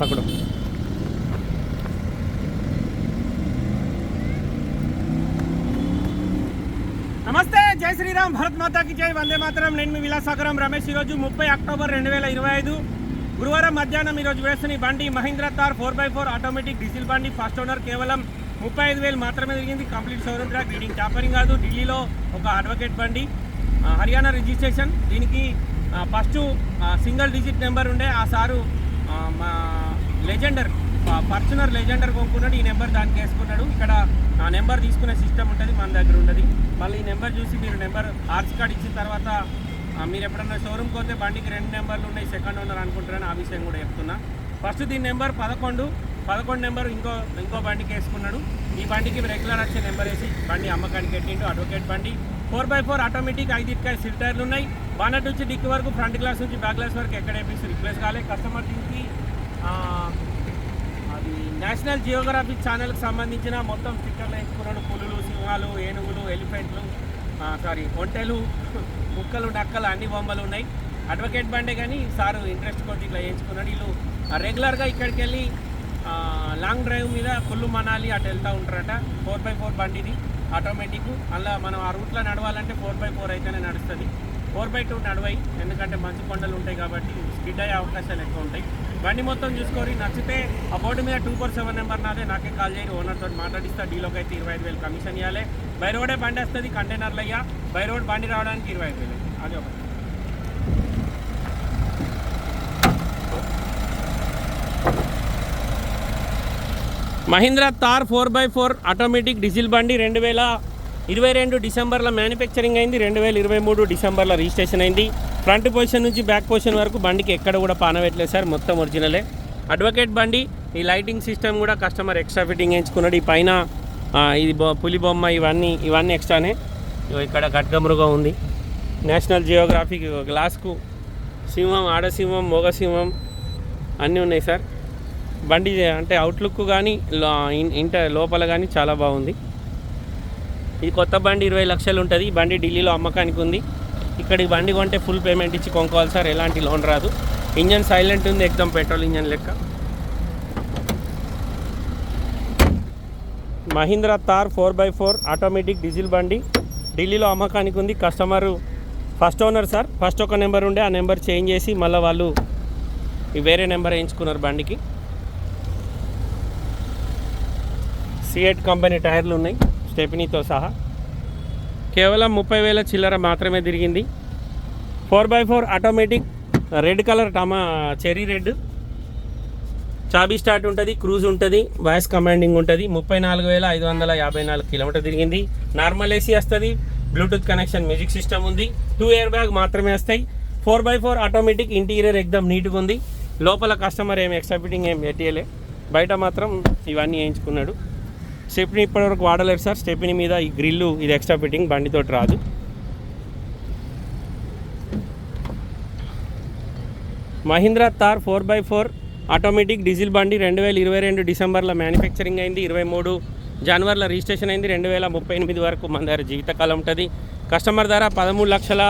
పక్కడు నమస్తే జై శ్రీరామ్ భరత్ మాతాకి జై వందే మాతరం. నేను మీ విలాసాగరం రమేష్. ఈరోజు ముప్పై అక్టోబర్ రెండు వేల ఇరవై ఐదు గురువారం మధ్యాహ్నం ఈరోజు వేస్తున్న ఈ బండి Mahindra Thar four by four automatic diesel బండి. ఫస్ట్ ఓనర్ కేవలం ముప్పై ఐదు వేలు మాత్రమే జరిగింది complete showroom track reading tampering కాదు. ఢిల్లీలో ఒక అడ్వకేట్ బండి. హర్యానా రిజిస్ట్రేషన్. దీనికి ఫస్ట్ సింగిల్ డిజిట్ నెంబర్ ఉండే. ఆ సారు మా లెజెండర్ పర్చునర్ లెజెండర్ కొనుక్కున్నాడు ఈ నెంబర్ దానికి వేసుకున్నాడు. ఇక్కడ ఆ నెంబర్ తీసుకునే సిస్టమ్ ఉంటుంది మన దగ్గర ఉంటుంది. మళ్ళీ ఈ నెంబర్ చూసి మీరు నెంబర్ ఆర్ట్స్ కార్డ్ ఇచ్చిన తర్వాత మీరు ఎప్పుడన్నా షోరూమ్కి పోతే బండికి రెండు నెంబర్లు ఉన్నాయి సెకండ్ ఓనర్ అనుకుంటారని ఆ విషయం కూడా చెప్తున్నా. ఫస్ట్ దీని నెంబర్ పదకొండు పదకొండు నెంబర్ ఇంకో ఇంకో బండికి వేసుకున్నాడు. ఈ బండికి రెగ్యులర్ వచ్చే నెంబర్ వేసి బండి అమ్మకానికి పెట్టిండు అడ్వకేట్ బండి. ఫోర్ బై ఫోర్ ఆటోమేటిక్ ఐదు ఇటుకాయ సిల్ టైర్లు ఉన్నాయి బానట్ నుంచి డిక్కి వరకు ఫ్రంట్ గ్లాస్ నుంచి బ్యాక్ గ్లాస్ వరకు ఎక్కడ వేపిస్తే రిప్లేస్ కాలే. కస్టమర్ దీనికి నేషనల్ జియోగ్రఫీ ఛానల్కి సంబంధించిన మొత్తం స్టిక్కర్లు వేసుకున్నాను పులులు సింహాలు ఏనుగులు ఎలిఫెంట్లు సారీ ఒంటెలు కుక్కలు డక్కలు అన్ని బొమ్మలు ఉన్నాయి. అడ్వకేట్ బండే కానీ సారు ఇంట్రెస్ట్ కొద్ది ఇట్లా వేయించుకున్నాడు వీళ్ళు రెగ్యులర్గా ఇక్కడికి వెళ్ళి లాంగ్ డ్రైవ్ మీద కుళ్ళు మనాలి అటు వెళ్తూ ఉంటారట. ఫోర్ బై ఫోర్ బండిది ఆటోమేటిక్. అలా మనం ఆ రూట్లో నడవాలంటే ఫోర్ బై ఫోర్ అయితేనే నడుస్తుంది. ఫోర్ బై టూ నడవాయి ఎందుకంటే మంచు కొండలు ఉంటాయి కాబట్టి స్కిడ్ అయ్యే అవకాశాలు ఎక్కువ ఉంటాయి. బండి మొత్తం చూసుకొని నచ్చితే ఆ బోర్డు మీద టూ ఫోర్ సెవెన్ నెంబర్ నాదే. నాకే కాల్ చేయండి. ఓనర్ తోటి మాట్లాడిస్తా. డీలోకి అయితే ఇరవై ఐదు వేలు కమిషన్ ఇవ్వాలి బై రోడే బండి వస్తుంది కంటైనర్లు అయ్యా బై రోడ్ బండి రావడానికి ఇరవై ఐదు వేలు. అది ఒకటి. Mahindra Thar four by four automatic diesel బండి రెండు వేల ఇరవై రెండు డిసెంబర్లో మ్యానుఫ్యాక్చరింగ్ అయింది. రెండు వేల ఇరవై మూడు డిసెంబర్లో రిజిస్ట్రేషన్ అయింది. ఫ్రంట్ పొజిషన్ నుంచి బ్యాక్ పొజిషన్ వరకు బండికి ఎక్కడ కూడా పానవెట్టలేదు సార్. మొత్తం ఒరిజినలే. అడ్వకేట్ బండి ఈ లైటింగ్ సిస్టమ్ కూడా కస్టమర్ ఎక్స్ట్రా ఫిట్టింగ్ వేయించుకున్నాడు. ఈ పైన ఇది బొ- పులి బొమ్మ ఇవన్నీ ఇవన్నీ ఎక్స్ట్రానే. ఇక్కడ ఖడ్గమృగం ఉంది. నేషనల్ జియోగ్రాఫిక్ గ్లాస్కు సింహం ఆడసింహం మొగసింహం అన్నీ ఉన్నాయి సార్. బండి అంటే అవుట్లుక్ కానీ ఇంట లోపల కానీ చాలా బాగుంది. ఇది కొత్త బండి ఇరవై లక్షలు ఉంటుంది. ఈ బండి ఢిల్లీలో అమ్మకానికి ఉంది. ఇక్కడికి బండి కొంటే ఫుల్ పేమెంట్ ఇచ్చి కొనుక్కోవాలి సార్. ఎలాంటి లోన్ రాదు. ఇంజన్ సైలెంట్ ఉంది ఎక్దమ్ పెట్రోల్ ఇంజన్ లెక్క. Mahindra Thar four by four automatic diesel బండి. ఢిల్లీలో అమ్మకానికి ఉంది customer first owner sir. First ఒక నెంబర్ ఉండే ఆ నెంబర్ చేంజ్ చేసి మళ్ళీ వాళ్ళు వేరే నెంబర్ వేయించుకున్నారు బండికి. సిఎట్ కంపెనీ టైర్లు ఉన్నాయి స్టెపినీతో సహా. కేవలం ముప్పై వేల చిల్లర మాత్రమే తిరిగింది. Four by four automatic red colour టమా cherry red. చాబీ స్టార్ట్ ఉంటుంది క్రూజ్ ఉంటుంది వాయిస్ కమాండింగ్ ఉంటుంది. ముప్పై నాలుగు వేల ఐదు వందల యాభై నాలుగు కిలోమీటర్ తిరిగింది. నార్మల్ ఏసీ వస్తుంది బ్లూటూత్ కనెక్షన్ మ్యూజిక్ సిస్టమ్ ఉంది. టూ ఇయర్ బ్యాగ్ మాత్రమే వస్తాయి. Four by four automatic interior ఎక్దమ్ నీట్గా ఉంది. లోపల కస్టమర్ ఏమి ఎక్స్ట్రా ఫిట్టింగ్ ఏం పెట్టియలే బయట మాత్రం ఇవన్నీ వేయించుకున్నాడు. స్టెప్ని ఇప్పటివరకు వాడలేరు సార్. స్టెప్ని మీద ఈ గ్రిల్లు ఇది ఎక్స్ట్రా ఫిట్టింగ్ బండితోటి రాదు. Mahindra Thar four by four automatic diesel బండి రెండు వేల ఇరవై రెండు డిసెంబర్లో మ్యానుఫ్యాక్చరింగ్ అయింది ఇరవై మూడు జనవరిలో రిజిస్ట్రేషన్ అయింది రెండు వేల ముప్పై ఎనిమిది వరకు మన దగ్గర జీవితకాలం ఉంటుంది. కస్టమర్ ధర పదమూడు లక్షల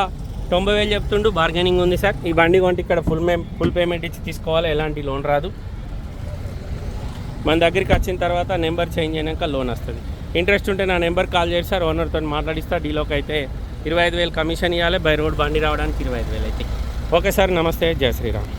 తొంభై వేలు చెప్తుండు బార్గెనింగ్ ఉంది సార్. ఈ బండి కొంటే ఇక్కడ ఫుల్ మే ఫుల్ పేమెంట్ ఇచ్చి తీసుకోవాలి ఎలాంటి లోన్ రాదు. మన దగ్గరికి వచ్చిన తర్వాత నెంబర్ చేంజ్ అయినాక లోన్ వస్తుంది. ఇంట్రెస్ట్ ఉంటే నా నెంబర్ కాల్ చేసి సార్ ఓనర్తో మాట్లాడిస్తా డీలోకి అయితే ఇరవై ఐదు వేలు కమిషన్ ఇవ్వాలి బై రోడ్ బండి రావడానికి ఇరవై ఐదు వేలు అయితే. ఓకే సార్ నమస్తే జయ శ్రీరామ్.